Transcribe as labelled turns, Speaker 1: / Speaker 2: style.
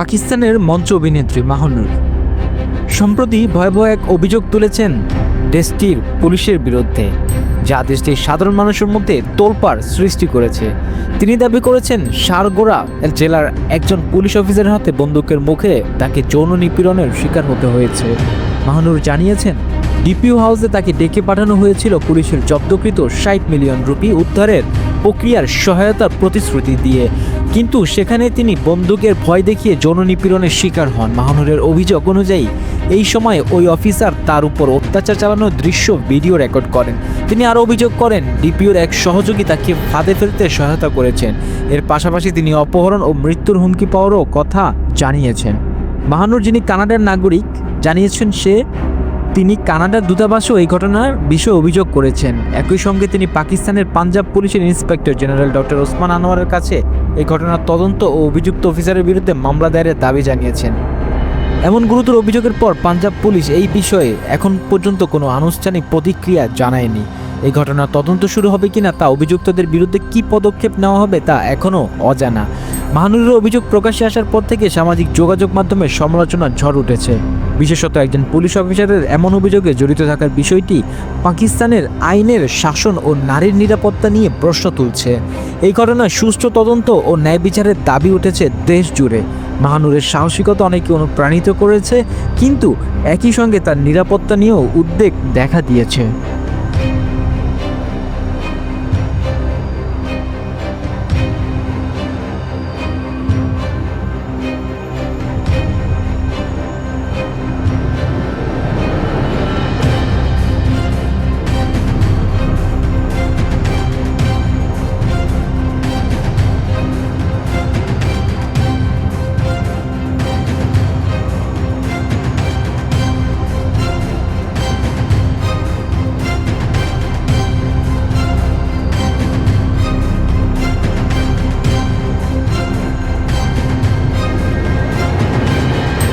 Speaker 1: পাকিস্তানের মঞ্চ অভিনেত্রী মাহনুর। সম্প্রতি ভয়াবহ এক অভিযোগ তুলেছেন দেশটির পুলিশের বিরুদ্ধে, যা দেশটির সাধারণ মানুষের মধ্যে তোলপাড় সৃষ্টি করেছে। তিনি দাবি করেছেন, সারগোড়া জেলার একজন পুলিশ অফিসারের হাতে বন্দুকের মুখে তাকে যৌন নিপীড়নের শিকার হতে হয়েছে। মাহনুর জানিয়েছেন, ডিপিও হাউসে তাকে ডেকে পাঠানো হয়েছিল পুলিশের জব্দকৃত ষাট মিলিয়ন রুপি উদ্ধারের প্রক্রিয়ার সহায়তার প্রতিশ্রুতি দিয়ে। কিন্তু সেখানে তিনি বন্দুকের ভয় দেখিয়ে যৌন নিপীড়নের শিকার হন। মাহনুরের অভিযোগ অনুযায়ী, এই সময় ওই অফিসার তার উপর অত্যাচার চালানোর দৃশ্য ভিডিও রেকর্ড করেন। তিনি আরও অভিযোগ করেন, ডিপিওর এক সহযোগী তাকে ফাঁদে ফেলতে সহায়তা করেছেন। এর পাশাপাশি তিনি অপহরণ ও মৃত্যুর হুমকি পাওয়ারও কথা জানিয়েছেন। মাহানুর যিনি কানাডার নাগরিক, জানিয়েছেন সে তিনি কানাডার দূতাবাসও এই ঘটনার বিষয়ে অভিযোগ করেছেন। একই সঙ্গে তিনি পাকিস্তানের পাঞ্জাব পুলিশের ইন্সপেক্টর জেনারেল ডক্টর ওসমান আনোয়ারের কাছে এই ঘটনার তদন্ত ও অভিযুক্ত অফিসারের বিরুদ্ধে মামলা দায়েরের দাবি জানিয়েছেন। এমন গুরুতর অভিযোগের পর পাঞ্জাব পুলিশ এই বিষয়ে এখন পর্যন্ত কোনো আনুষ্ঠানিক প্রতিক্রিয়া জানায়নি। এই ঘটনার তদন্ত শুরু হবে কিনা তা অভিযুক্তদের বিরুদ্ধে কী পদক্ষেপ নেওয়া হবে তা এখনও অজানা। মাহানুরের অভিযোগ প্রকাশ্যে আসার পর থেকে সামাজিক যোগাযোগ মাধ্যমে সমালোচনার ঝড় উঠেছে। বিশেষত একজন পুলিশ অফিসারের এমন অভিযোগে জড়িত থাকার বিষয়টি পাকিস্তানের আইনের শাসন ও নারীর নিরাপত্তা নিয়ে প্রশ্ন তুলছে। এই ঘটনায় সুষ্ঠু তদন্ত ও ন্যায় বিচারের দাবি উঠেছে দেশ জুড়ে। মাহানুরের সাহসিকতা অনেকে অনুপ্রাণিত করেছে, কিন্তু একই সঙ্গে তার নিরাপত্তা নিয়েও উদ্বেগ দেখা দিয়েছে।